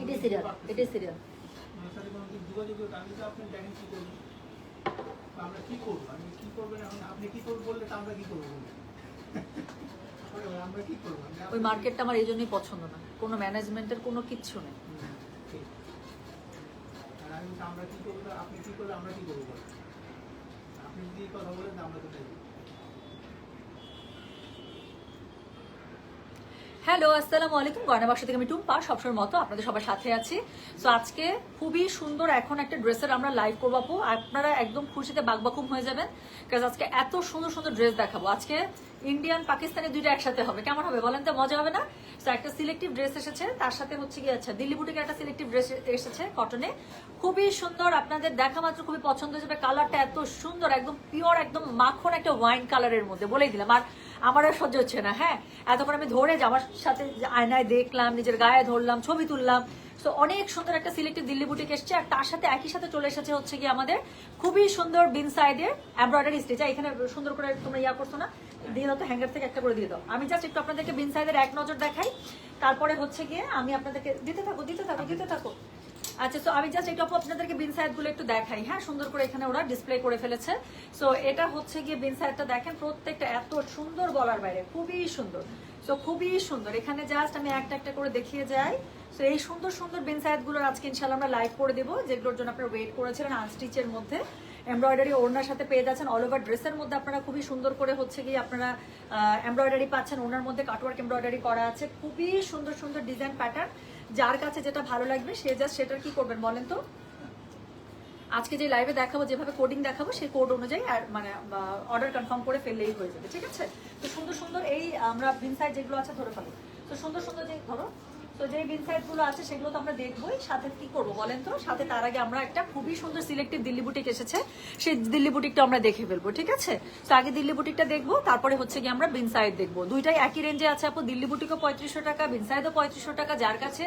এটাই সিরিয়াল এটাই সিরিয়াল আমার কি করবেন? আমরা কি করব? আমি কি করবেন এখন? আপনি কি করবেন বললে তো আমরা কি করব বলুন? আমরা কি করব? ওই মার্কেটটা আমার এই জন্যই পছন্দ না। কোনো ম্যানেজমেন্টের কোনো কিচ্ছু নেই। আমরা কি করব? আপনি কি করলে আমরা কি করব আপনি যদি কথা বলেন তো আমরা তো তাই করব। হ্যালো, আসসালামু আলাইকুম। গয়না বাক্স থেকে আমি টুম্পা সবসময় মতো আপনাদের সবার সাথে আছি। সো আজকে খুবই সুন্দর এখন একটা ড্রেসের আমরা লাইভ করব আপু। আপনারা একদম খুশিতে বাকবাকুম হয়ে যাবেন কারণ আজকে এত সুন্দর সুন্দর ড্রেস দেখাবো। আজকে ইন্ডিয়ান পাকিস্তানি দুইটা একসাথে হবে। কেমন হবে বলেন তো? মজা হবে না? তো একটা সিলেক্টিভ ড্রেস এসেছে। তার সাথে হচ্ছে কি আচ্ছা দিল্লি বুটিকে একটা সিলেক্টিভ ড্রেস এসেছে কটনে খুবই সুন্দর, আপনাদের দেখা মাত্র খুবই পছন্দ হয়ে যাবে কালারটা এত সুন্দর, একদম পিওর একদম মাখন একটা ওয়াইন কালারের মধ্যে, বলেই দিলাম। আর আমার আর সহ্য হচ্ছে না হ্যাঁ? এতক্ষণ আমি ধরে যে আমার সাথে আয়নায় দেখলাম, নিজের গায়ে ধরলাম, ছবি তুললাম। তো অনেক সুন্দর একটা সিলেক্টিভ দিল্লি বুটিক এসছে। আর তার সাথে একই সাথে চলে এসেছে হচ্ছে কি আমাদের খুবই সুন্দর বিন সাইডের এমব্রয়ডারি স্টিচ এখানে সুন্দর করে তোমরা ইয়া করছ না? দিয়ে দাও তো হ্যাঙ্গার থেকে একটা করে দিয়ে দাও। আমি জাস্ট একটু আপনাদেরকে বিন সাইডের এক নজর দেখাই। তারপরে হচ্ছে গিয়ে আমি আপনাদেরকে দিতে থাকো দিতে থাকো দিতে থাকো আচ্ছা তো আমি জাস্ট একটু আপনাদেরকে বিন সাইডগুলো একটু দেখাই। হ্যাঁ সুন্দর করে এখানে ওরা ডিসপ্লে করে ফেলেছে। সো এটা হচ্ছে গিয়ে বিন সাইডটা দেখেন, প্রত্যেকটা এত সুন্দর বলার বাইরে, খুবই সুন্দর। সো খুবই সুন্দর। এখানে জাস্ট আমি একটা একটা করে দেখিয়ে যাই। সো এই সুন্দর সুন্দর বিন সাইজগুলোর আজকে ইনশাল্লাহ আমরা লাইভ করে দেবো, যেগুলোর জন্য আপনারা ওয়েট করেছিলেন আনস্টিচের মধ্যে। এমব্রয়ডারি ওড়নার সাথে পেয়ে যাচ্ছেন অল ওভার ড্রেসের মধ্যে আপনারা খুবই সুন্দর করে হচ্ছে গিয়ে আপনারা এমব্রয়ডারি পাচ্ছেন। ওনার মধ্যে কাটওয়ার্ক এমব্রয়ডারি করা আছে। খুবই সুন্দর সুন্দর ডিজাইন প্যাটার্ন যার কাছে যেটা ভালো লাগবে, সে জাস্ট সেটার কি করবেন বলেন তো? আজকে যে লাইভে দেখাবো, যেভাবে কোডিং দেখাবো, সেই কোড অনুযায়ী আর মানে অর্ডার কনফার্ম করে ফেললেই হয়ে যাবে, ঠিক আছে? তো সুন্দর সুন্দর এই আমরা ভিনসাইড যেগুলো আছে ধরে ফেলো। তো সুন্দর সুন্দর যে ধরো তো যে বিনসাইডগুলো আছে সেগুলো তো আমরা দেখবোই। সাথে কি করব বলেন তো? সাথে তার আগে আমরা একটা খুবই সুন্দর সিলেক্টিভ দিল্লি বুটিক এসেছে। সেই দিল্লি বুটিকটা আমরা দেখে ফেলব, ঠিক আছে? তো আগে দিল্লি বুটিকটা দেখব, তারপরে হচ্ছে গিয়ে আমরা বিনসাইড দেখব। দুইটাই একই রেঞ্জে আছে আপু। দিল্লি বুটিকও পঁয়ত্রিশশো টাকা বিনসাইডও পঁয়ত্রিশশো টাকা। যার কাছে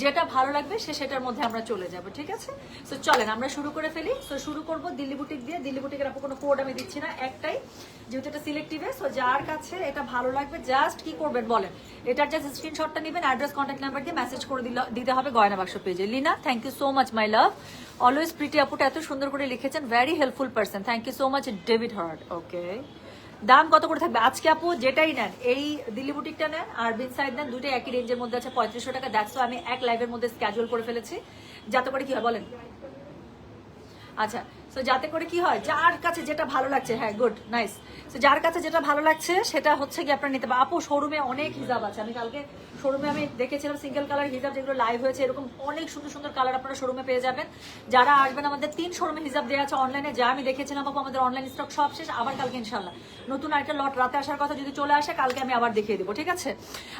যেটা ভালো লাগবে সে সেটার মধ্যে আমরা চলে যাব, ঠিক আছে? তো চলেন, আমরা শুরু করে ফেলি। তো শুরু করব দিল্লি বুটিক দিয়ে। দিল্লি বুটিকের আপু কোনো কোড আমি দিচ্ছি না, একটাই। যেহেতু এটা সিলেক্টিভে সো যার কাছে এটা ভালো লাগবে জাস্ট কি করবেন বলেন? এটার জাস্ট স্ক্রিনশটটা নেবেন অ্যাড্রেস কন্ট্যাক্ট নাম্বার দিয়ে মেসেজ করে দিতে হবে গয়না বাক্স পেজে Lina thank you so much my love always pretty আপুটা এত সুন্দর করে লিখেছেন। Very helpful person thank you so much David heart okay দাম কত করে থাকবে? আজকে আপু যেটাই নেন, এই দিল্লি বুটিকটা নেন, আর বিন সাইড নেন দুইটাই একই রেঞ্জের মধ্যে আছে, পঁয়ত্রিশশো টাকা। দেখছ আমি এক লাইভের মধ্যে স্ক্যাজুয়াল করে ফেলেছি। যাতে করে কি হয়, বলেন? আচ্ছা তো যাতে করে কি হয়, যার কাছে যেটা ভালো লাগছে হ্যাঁ গুড নাইস তো যার কাছে যেটা ভালো লাগছে, সেটা হচ্ছে কি আপনার নিতে পারেন। আপু শোরুমে অনেক হিজাব আছে। আমি কালকে শোরুমে আমি দেখেছিলাম সিঙ্গেল কালার হিজাব যেগুলো লাইভ হয়েছে, এরকম অনেক সুন্দর সুন্দর কালার আপনারা শোরুমে পেয়ে যাবেন। যারা আসবেন, আমাদের তিন শোরুমে হিজাব দেওয়া আছে অনলাইনে যা আমি দেখেছিলাম, আপু, আমাদের অনলাইন স্টক সব শেষ, আবার কালকে ইনশাল্লাহ নতুন আরেকটা লট রাতে আসার কথা যদি চলে আসে, কালকে আমি আবার দেখিয়ে দেবো, ঠিক আছে?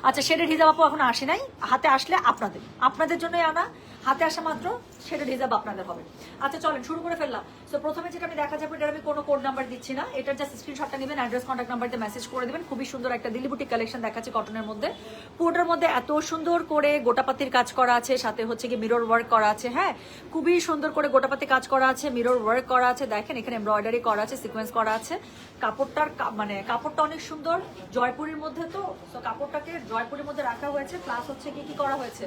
আচ্ছা শেডের হিজাব আপু এখন আসে নাই, হাতে আসলে আপনাদের আপনাদের জন্যই আনা। হাতে আসা মাত্র সেটা হিজাব আপনাদের হবে। আচ্ছা চলেন, শুরু করে ফেললাম। তো প্রথমে যেটা আমি দেখা যাবে এটা আমি কোনো কোড নাম্বার দিচ্ছি না। এটার জাস্ট স্ক্রিনশটটা নেবেন অ্যাড্রেস কন্ট্যাক্ট নাম্বার দিয়ে মেসেজ করে দেবেন। খুবই সুন্দর একটা দিল্লি বুটিক কালেকশন দেখাচ্ছে কটনের মধ্যে। পুরোটার মধ্যে এত সুন্দর করে গোটাপাতির কাজ করা আছে, সাথে হচ্ছে কি মিরর ওয়ার্ক করা আছে হ্যাঁ? খুবই সুন্দর করে গোটাপাতি কাজ করা আছে মিরর ওয়ার্ক করা আছে। দেখেন, এখানে এমব্রয়ডারি করা আছে সিকোয়েন্স করা আছে। কাপড়টার মানে কাপড়টা অনেক সুন্দর, জয়পুরের মধ্যে তো তো কাপড়টাকে জয়পুরের মধ্যে রাখা হয়েছে প্লাস হচ্ছে কি কি করা হয়েছে?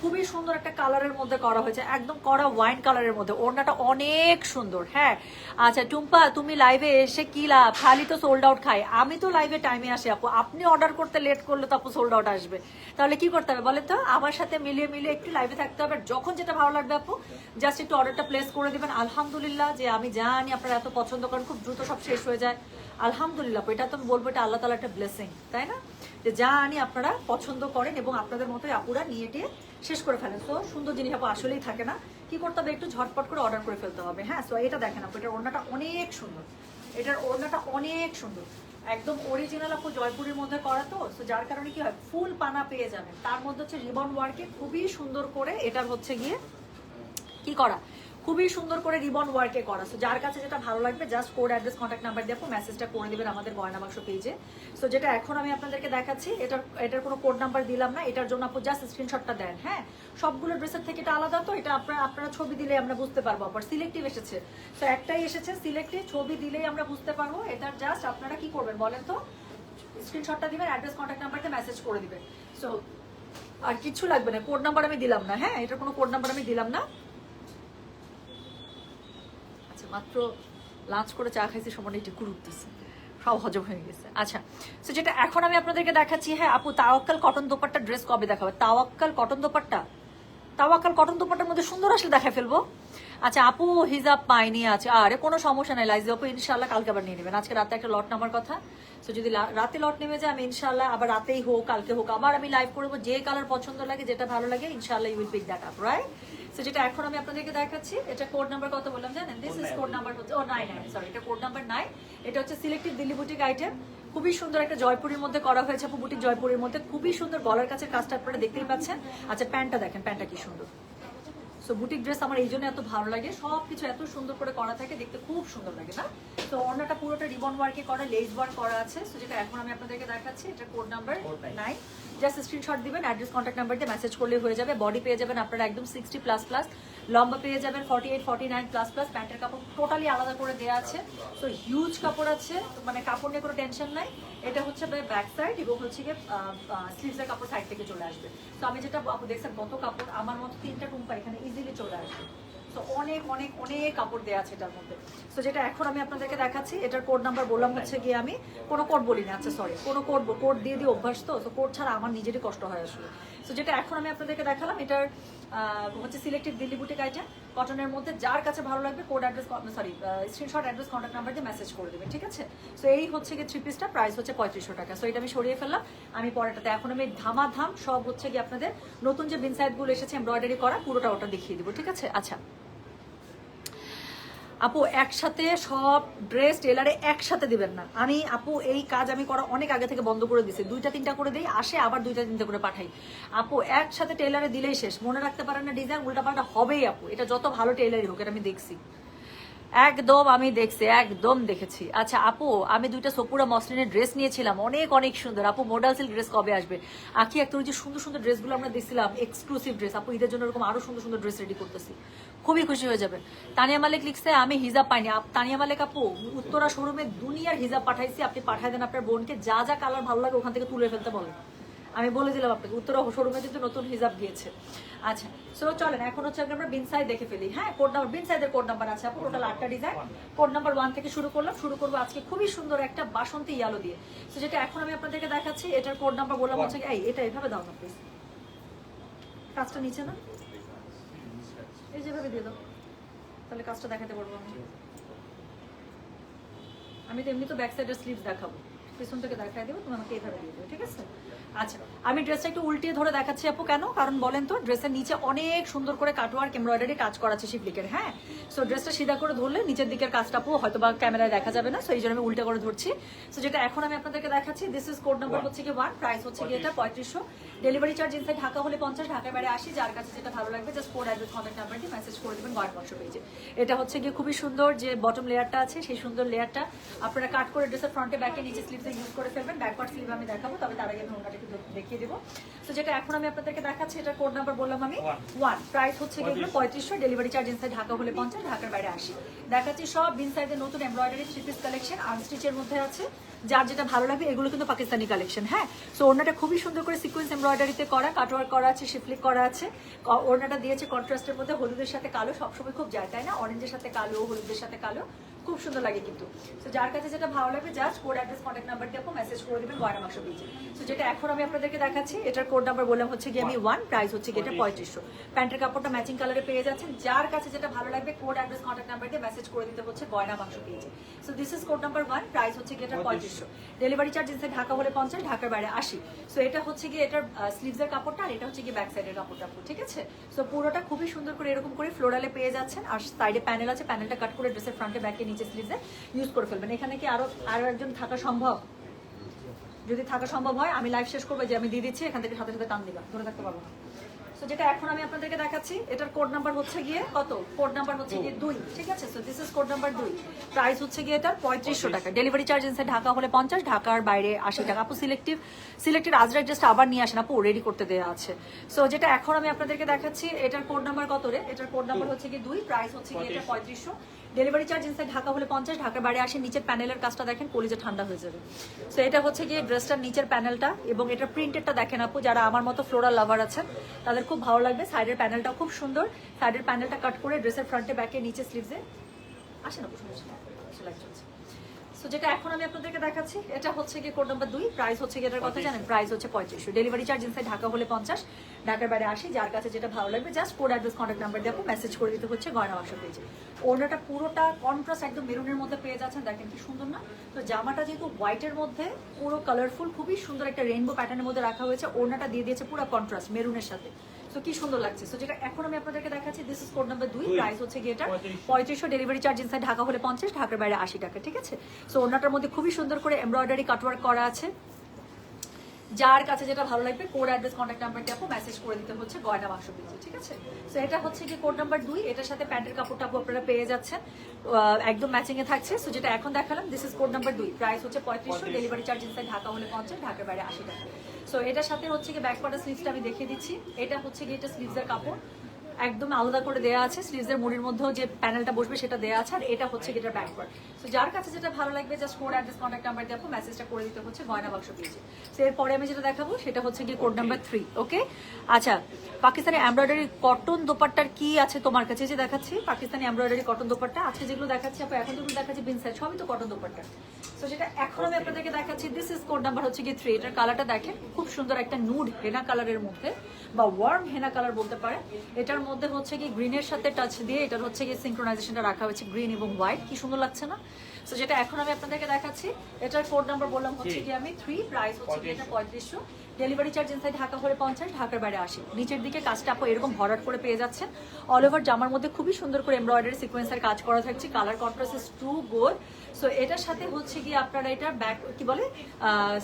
খুবই সুন্দর একটা কালারের মধ্যে করা হয়েছে, একদম করা ওয়াইন কালারের মধ্যে। ওড়নাটা অনেক সুন্দর হ্যাঁ। আচ্ছা টুম্পা, তুমি লাইভে এসে কি লাভ? খালি তো সোল্ড আউট খাই আমি তো লাইভে টাইমে আসি, আপু। আপনি অর্ডার করতে লেট করলে তো আপু সোল্ড আউট আসবে। তাহলে কি করতে হবে বলেন তো? আমার সাথে মিলিয়ে মিলিয়ে একটু লাইভে থাকতে হবে। যখন যেটা ভালো লাগবে আপু জাস্ট একটু অর্ডারটা প্লেস করে দিবেন। আলহামদুলিল্লাহ যে আমি জানি আপনারা এত পছন্দ করেন, খুব দ্রুত সব শেষ হয়ে যায়। আলহামদুলিল্লাহ এটা তো আমি বলব, এটা আল্লাহ তালা একটা ব্লেসিং তাই না? যে যা আনি আপনারা পছন্দ করেন এবং আপনাদের মতোই আপুরা নিয়ে টিয়ে শেষ করে ফেলেন। তো সুন্দর জিনিস আপু, আসলেই থাকে না। কি করতে হবে? একটু ঝটপট করে অর্ডার করে ফেলতে হবে। হ্যাঁ সো এটা দেখেন আপু, এটার ওড়নাটা অনেক সুন্দর। এটার ওড়নাটা অনেক সুন্দর। একদম অরিজিনাল আপু, জয়পুরের মধ্যে করা তো। সো যার কারণে কি হয়, ফুল পানা পেয়ে যাবেন। তার মধ্যে হচ্ছে রিবন ওয়ার্কে খুবই সুন্দর করে এটার হচ্ছে গিয়ে কি করা? খুবই সুন্দর করে রিবন ওয়ার্কে করা। সো যার কাছে যেটা ভালো লাগবে just code address contact number আপু মেসেজটা করে দিবেন আমাদের গয়না বাক্স পেজে সো যেটা এখন আমি আপনাদেরকে দেখাচ্ছি, এটার এটার কোনো কোড নাম্বার দিলাম না, এটার জন্য আপু জাস্ট স্ক্রিনশটটা দেন হ্যাঁ? সবগুলো ড্রেসের থেকে এটা আলাদা তো, এটা আপনারা আপনারা ছবি দিলে আমরা বুঝতে পারব, আবার সিলেক্টিভ এসেছে। তো একটাই এসেছে সিলেক্টিভ ছবি দিলেই আমরা বুঝতে পারব এটার জাস্ট আপনারা কি করবেন বলেন তো? স্ক্রিনশটটা দিবেন অ্যাড্রেস কন্ট্যাক্ট নাম্বার দিয়ে মেসেজ করে দিবেন। সো আর কিছু লাগবে না কোড নাম্বার আমি দিলাম না হ্যাঁ? এটার কোনো কোড নাম্বার আমি দিলাম না। মাত্র লাঞ্চ করে চা খাইছি সমানে একটু উঠতেছে। সব হজম হয়ে গেছে। আচ্ছা তো যেটা এখন আমি আপনাদেরকে দেখাচ্ছি হ্যাঁ আপু, তাওয়াক্কাল কটন দোপাট্টা ড্রেস কবে দেখাবে? তাওয়াক্কাল কটন দোপাট্টা? তাওয়াক্কাল কটন দোপাট্টার মধ্যে সুন্দর আসলে দেখায় ফেলব। আচ্ছা আপু, হিজাব পাইনি আছে আরে কোনো সমস্যা নাই, লাইজি আপু ইনশাল্লাহ কালকে আবার নিয়ে নেবেন। আজকে রাতে একটা লট নামার কথা। তো যদি রাতে লট নেমে যায়, আমি ইনশাল্লাহ আবার রাতেই হোক, কালকে হোক আবার আমি লাইভ করব, যে কালার পছন্দ লাগে, যেটা ভালো লাগে ইনশাল্লাহ you will pick that up right তো যেটা এখন আমি আপনাদেরকে দেখাচ্ছি, এটা কোড নাম্বার কত বললাম জানেন? দিস ইজ কোড নাম্বার হচ্ছে ও নাইন নাইন সরি এটা কোড নাম্বার নাই এটা হচ্ছে সিলেক্টিভ দিল্লি বুটিক আইটেম খুবই সুন্দর একটা জয়পুরের মধ্যে করা হয়েছে, আপু বুটিক জয়পুরের মধ্যে। খুবই সুন্দর গলার কাছে কাজটা আপনারা দেখতেই পাচ্ছেন। আচ্ছা প্যান্টটা দেখেন, প্যান্টটা কি সুন্দর। সো বুটিক ড্রেস আমার এই জন্য এত ভালো লাগে। সব কিছু এত সুন্দর করে করা থাকে দেখতে খুব সুন্দর লাগে না? তো অন্যটা পুরোটা রিবন ওয়ার্কে করা লেস ওয়ার্ক করা আছে। সো যেটা এখন আমি আপনাদেরকে দেখাচ্ছি এটা code number nine just screenshot দিবেন অ্যাড্রেস কন্ট্যাক্ট নাম্বার দিয়ে মেসেজ করলে হয়ে যাবে। বডি পেয়ে যাবেন আপনারা একদম সিক্সটি প্লাস প্লাস লম্বা পেয়ে যাবেন forty eight forty nine plus plus প্যান্টের কাপড় টোটালি আলাদা করে দেওয়া আছে। তো হিউজ কাপড় আছে। মানে কাপড় নিয়ে কোনো টেনশন নাই। এটা হচ্ছে ব্যাক সাইড এবং হচ্ছে গিয়ে স্লিভসের কাপড় সাইড থেকে চলে আসবে। তো আমি যেটা দেখছেন কত কাপড়, আমার মতো তিনটা টুম্পা এখানে ইজিলি চলে আসবে। তো অনেক অনেক অনেক কাপড় দেওয়া আছে এটার মধ্যে। তো যেটা এখন আমি আপনাদেরকে দেখাচ্ছি, এটার কোড নাম্বার বললাম হচ্ছে গিয়ে আমি, কোনো কোড বলি না আচ্ছা সরি কোনো কোড কোড দিয়ে দিয়ে অভ্যাস তো তো কোড ছাড়া আমার নিজেরই কষ্ট হয় আসলে। তো যেটা এখন আমি আপনাদেরকে দেখালাম, এটার হচ্ছে সিলেক্টেড দিল্লি বুটিক আইটেম কটনের মধ্যে যার কাছে ভালো লাগবে code address sorry screenshot address contact number দিয়ে মেসেজ করে দেবেন ঠিক আছে? তো এই হচ্ছে গিয়ে থ্রি পিসটা প্রাইস হচ্ছে পঁয়ত্রিশশো টাকা। সো এটা আমি সরিয়ে ফেললাম, আমি পরেটাতে এখন আমি ধামাধাম সব হচ্ছে গিয়ে আপনাদের নতুন যে বিনসাইডগুলো এসেছে এমব্রয়ডারি করা, পুরোটা ওটা দেখিয়ে দেবো, ঠিক আছে? আচ্ছা। আপু, একসাথে সব ড্রেস টেলারে একসাথে দিবেন না। আমি, আপু, এই কাজ আমি করা অনেক আগে থেকে বন্ধ করে দিছি। দুইটা তিনটা করে দিই, আসে আবার দুইটা তিনটা করে পাঠাই। আপু, একসাথে টেলারে দিলেই শেষ। মনে রাখতে পারেন না, ডিজাইন উল্টাপাল্টা হবেই, আপু। এটা যত ভালো টেলারই হোক, এটা আমি দেখছি। একদম আমি দেখছি, একদম দেখেছি। আচ্ছা আপু, আমি দুইটা সপুরা মসলিনের ড্রেস নিয়েছিলাম। অনেক অনেক সুন্দর। আপু মডেল সিল্ক ড্রেস কবে আসবে? আখি, একটা যে সুন্দর সুন্দর ড্রেসগুলো আমরা দেখছিলাম এক্সক্লুসিভ ড্রেস আপু, ঈদের জন্য এরকম আরও সুন্দর সুন্দর ড্রেস রেডি করতেছি। খুবই খুশি হয়ে যাবে। তানিয়া মালিক লিখছে, আমি হিজাব পাইনি। তানিয়া মালিক, আপু, উত্তরা শোরুমে দুনিয়ার হিজাব পাঠাইছি। আপনি পাঠাই দেন আপনার বোনকে। যা যা কালার ভালো লাগে ওখান থেকে তুলে ফেলতে বলেন। আমি বলে দিলাম আপনাকে, উত্তরা শোরুমে কিন্তু নতুন হিজাব গিয়েছে। আচ্ছা সো চলেন, এখন হচ্ছে আমরা বিনসাই দেখে ফেলি। হ্যাঁ কোড নাম্বার বিনসাইদের কোড নাম্বার আছে আপু টোটাল আটটা ডিজাইন কোড নাম্বার ওয়ান থেকে শুরু করলাম, শুরু করব আজকে খুবই সুন্দর একটা বাসন্তী ইয়ালো দিয়ে। তো যেটা এখন আমি আপনাদেরকে দেখাচ্ছি, এটার কোড নাম্বার বললাম হচ্ছে এই, এটা এভাবে দাও না প্লিজ কাজটা নিচে না? এই যেভাবে দিয়ে দাও। তাহলে কাজটা দেখাতে পারব আমি। আমি তো এমনি তো ব্যাক সাইডের স্লিভস দেখাবো। পিছন থেকে দেখাই দেবো তুমি আমাকে এইভাবে দিয়ে দেবে ঠিক আছে? আচ্ছা আমি ড্রেসটা একটু উল্টিয়ে ধরে দেখাচ্ছি আপু কেন? কারণ বলেন তো ড্রেসের নিচে অনেক সুন্দর করে কাটওয়ার্ক এমব্রয়ডারি কাজ করা আছে শিফলিকের হ্যাঁ? সো ড্রেসটা সিধা করে ধরলে নিচের দিকের কাজটা আপু হয়তো বা ক্যামেরায় দেখা যাবে না সো এই জন্য আমি উল্টে করে ধরছি। সো যেটা এখন আমি আপনাদেরকে দেখাচ্ছি দিস ইজ কোড নাম্বার হচ্ছে কি ওয়ান প্রাইস হচ্ছে কি এটা পঁয়ত্রিশশো। ডেলিভারি চার্জ ইনসাইড ঢাকা হলে পঞ্চাশ ঢাকার বাইরে আসি যার কাছে যেটা ভালো লাগবে just code address contact number দিয়ে মেসেজ করে দেবেন বক্স পেজে এটা হচ্ছে গিয়ে খুবই সুন্দর যে বটম লেয়ারটা আছে সেই সুন্দর লেয়ারটা আপনারা কাট করে ড্রেসের ফ্রন্টে ব্যাকে নিচে স্লিভসে ইউজ করে ফেলবেন। ব্যাকওয়ার্ড স্লিভ আমি দেখাবো তবে তার আগে আমি ওনাটা একটু দেখিয়ে দেবো। তো যেটা এখন আমি আপনাদেরকে দেখাচ্ছি এটার কোড নাম্বার বললাম আমি ওয়ান প্রাইস হচ্ছে গিয়ে এগুলো পঁয়ত্রিশশো। ডেলিভারি চার্জ ইনসাইড ঢাকা হলে পঞ্চাশ ঢাকার বাইরে আসি দেখাচ্ছি সব ইনসাইডের নতুন এমব্রয়ডারি থ্রি পিস কালেকশন আনস্টিচের মধ্যে আছে। যার যেটা ভালো লাগে এগুলো কিন্তু পাকিস্তানি কালেকশন হ্যাঁ? সো ওড়নাটা খুবই সুন্দর করে সিকোয়েন্স এমব্রয়ডারিতে করা কাটওয়ার্ক করা আছে শিফলিক করা আছে। ওড়নাটা দিয়েছে কন্ট্রাস্টের মধ্যে, হলুদের সাথে কালো, সবসময় খুব যায়, তাই না? অরেঞ্জের সাথে কালো, হলুদের সাথে কালো। খুব সুন্দর লাগে কিন্তু। তো যার কাছে যেটা ভালো লাগবে just code address contact number দিয়ে মেসেজ করে দেবেন গয়না মাংস পেয়েছে তো যেটা এখন আমি আপনাদেরকে দেখাচ্ছি এটার কোড নাম্বার বললাম হচ্ছে কি আমি ওয়ান প্রাইস হচ্ছে কি এটা পঁয়ত্রিশশো। প্যান্টের কাপড়টা ম্যাচিং কালারে পেয়ে যাচ্ছেন যার কাছে যেটা ভালো লাগবে কোড অ্যাড্রেস কন্ট্যাক্ট নাম্বার দিয়ে মেসেজ করে দিতে হচ্ছে গয়না মাংস পেয়েছে so this is code number one price হচ্ছে গিয়ে এটা পঁয়ত্রিশশো। ডেলিভারি চার্জ ইনসাইড ঢাকা হলে পঞ্চাশ ঢাকার বাইরে আশি। সো এটা হচ্ছে গিয়ে এটার স্লিভসের কাপড়টা আর এটা হচ্ছে গিয়ে ব্যাক সাইডের কাপড়টা ঠিক আছে? সো পুরোটা খুবই সুন্দর করে এরকম করে ফ্লোরালে পেয়ে যাচ্ছেন আর সাইডে প্যানেল আছে প্যানেলটা কাট করে ড্রেসের ফ্রন্টে ব্যাকে নিচে স্লিভসে ইউজ করে ফেলবেন। এখানে কি আরও আরও একজন থাকা সম্ভব? যদি থাকা সম্ভব হয় আমি লাইভ শেষ করব যে আমি দিয়ে দিচ্ছি এখান থেকে সাথে সাথে টান দিবা ধরে থাকতে পারব না। সো যেটা এখন আমি আপনাদেরকে দেখাচ্ছি এটার কোড নাম্বার হচ্ছে গিয়ে কত? কোড নাম্বার হচ্ছে গিয়ে দুই ঠিক আছে? So this is code number দুই। প্রাইস হচ্ছে গিয়ে এটার পঁয়ত্রিশশো টাকা। ডেলিভারি চার্জ ইনসাইড ঢাকা হলে পঞ্চাশ ঢাকার বাইরে আশি টাকা। আপু সিলেক্টিভ সিলেক্টেড আজরা জাস্ট আবার নিয়ে আসেন আপু রেডি করতে দেওয়া আছে। সো যেটা এখন আমি আপনাদেরকে দেখাচ্ছি এটার কোড নাম্বার কত রে? এটার কোড নাম্বার হচ্ছে গিয়ে দুই প্রাইস হচ্ছে গিয়ে এটা পঁয়ত্রিশশো। ডেলিভারি চার্জ ইনসাইড ঢাকা হলে পঞ্চাশ, ঢাকার বাইরে আসে নিচের প্যানেলের কাজটা দেখেন, কলিজে ঠান্ডা হয়ে যাবে। সো এটা হচ্ছে গিয়ে ড্রেসটার নিচের প্যানেলটা এবং এটা প্রিন্টেডটা দেখেন আপু, যারা আমার মতো ফ্লোরাল লাভার আছেন, তাদের খুব ভালো লাগবে। সাইডের প্যানেলটাও খুব সুন্দর। সাইডের প্যানেলটা কাট করে ড্রেসের ফ্রন্টে ব্যাকে নিচে স্লিভসে আসে না সো যেটা এখন আমি আপনাদেরকে দেখাচ্ছি এটা হচ্ছে গিয়ে কোড নাম্বার দুই প্রাইস হচ্ছে গিয়ে এটার কথা জানেন প্রাইস হচ্ছে পঁয়ত্রিশশো ডেলিভারি চার্জ ইনসাইড ঢাকা হলে পঞ্চাশ ঢাকার বাইরে আসি যার কাছে যেটা ভালো লাগবে just code address contact number দিয়ে মেসেজ করে দিতে হচ্ছে গয়না বাক্স পেয়েছে ওনাটা পুরোটা কন্ট্রাস্ট একদম মেরুনের মধ্যে পেয়ে যাচ্ছেন দেখেন কি সুন্দর না? তো জামাটা যেহেতু হোয়াইটের মধ্যে পুরো কালারফুল খুবই সুন্দর একটা রেইনবো প্যাটার্নের মধ্যে রাখা হয়েছে ওনাটা দিয়ে দিয়েছে পুরো কন্ট্রাস্ট মেরুনের সাথে। তো কি সুন্দর লাগছে। সো যেটা এখন আমি আপনাদেরকে দেখাচ্ছি দিস ইজ কোড নাম্বার দুই প্রাইস হচ্ছে গিয়ে এটা পঁয়ত্রিশশো। ডেলিভারি চার্জ ইনসাইড ঢাকা হলে পঞ্চাশ ঢাকার বাইরে আশি টাকা ঠিক আছে? সো ওনাটার মধ্যে খুবই সুন্দর করে এমব্রয়ডারি কাটওয়ার্ক করা আছে। যার কাছে যেটা ভালো লাগবে কোড অ্যাড্রেস কন্ট্যাক্ট নাম্বারটি আপু মেসেজ করে দিতে হচ্ছে গয়না বাক্স পেয়েছে ঠিক আছে? সো এটা হচ্ছে কি কোড নাম্বার দুই এটার সাথে প্যান্টের কাপড়টা আপু আপনারা পেয়ে যাচ্ছেন। একদম ম্যাচিংয়ে থাকছে। সো যেটা এখন দেখালাম দিস ইজ কোড নাম্বার দুই। প্রাইস হচ্ছে পঁয়ত্রিশশো ডেলিভারি চার্জ ইনসাইড ঢাকা হলে পঞ্চাশ ঢাকার বাইরে আশি টাকা। সো এটার সাথে হচ্ছে কি ব্যাক পার্টার স্লিভসটা আমি দেখিয়ে দিচ্ছি। এটা হচ্ছে কি এটা স্লিভসের কাপড়। একদম আলাদা করে দেওয়া আছে। স্লিভসের মুড়ির মধ্যেও যে প্যানেলটা বসবে সেটা দেওয়া আছে আর এটা হচ্ছে এটা ব্যাকওয়ার্ড সো যার কাছে যেটা ভালো লাগবে just code address contact number দিয়ে আপু মেসেজটা করে দিতে হচ্ছে গয়না বাক্স পেয়েছে। সো এরপরে আমি যেটা দেখাবো সেটা হচ্ছে কি কোড নাম্বার থ্রি ওকে আচ্ছা পাকিস্তানি এমব্রয়ডারি কটন দোপাট্টার কি আছে তোমার কাছে? যে দেখাচ্ছি পাকিস্তানি এমব্রয়ডারি কটন দোপাট্টা আজকে যেগুলো দেখাচ্ছি আপু এখন যেগুলো দেখাচ্ছি বিনসাইড সবই তো কটন দোপাট্টা। সো সেটা এখন আমি আপনাদেরকে দেখাচ্ছি দিস ইজ কোড নাম্বার হচ্ছে কি থ্রি এটার কালারটা দেখেন খুব সুন্দর একটা নুড হেনা কালারের মধ্যে বা ওয়ার্ম হেনা কালার বলতে পারে এটার মধ্যে হচ্ছে কি গ্রিনের সাথে টাচ দিয়ে এটার হচ্ছে কি সিঙ্ক্রোনাইজেশনটা রাখা হয়েছে গ্রিন এবং হোয়াইট কি সুন্দর লাগছে না? সো যেটা এখন আমি আপনাদেরকে দেখাচ্ছি এটার কোড নাম্বার বললাম হচ্ছে কি আমি থ্রি প্রাইস হচ্ছে কি এটা পঁয়ত্রিশশো। ডেলিভারি চার্জ ইনসাইড ঢাকা হলে পঞ্চাশ ঢাকার বাইরে আসে নিচের দিকে কাজটা আপু এরকম ভরাট করে পেয়ে যাচ্ছেন। অল ওভার জামার মধ্যে খুবই সুন্দর করে এমব্রয়ডারি সিকোয়েন্সের কাজ করা থাকছে। Colour contrast is too good so এটার সাথে হচ্ছে গিয়ে আপনারা এটা ব্যাক কি বলে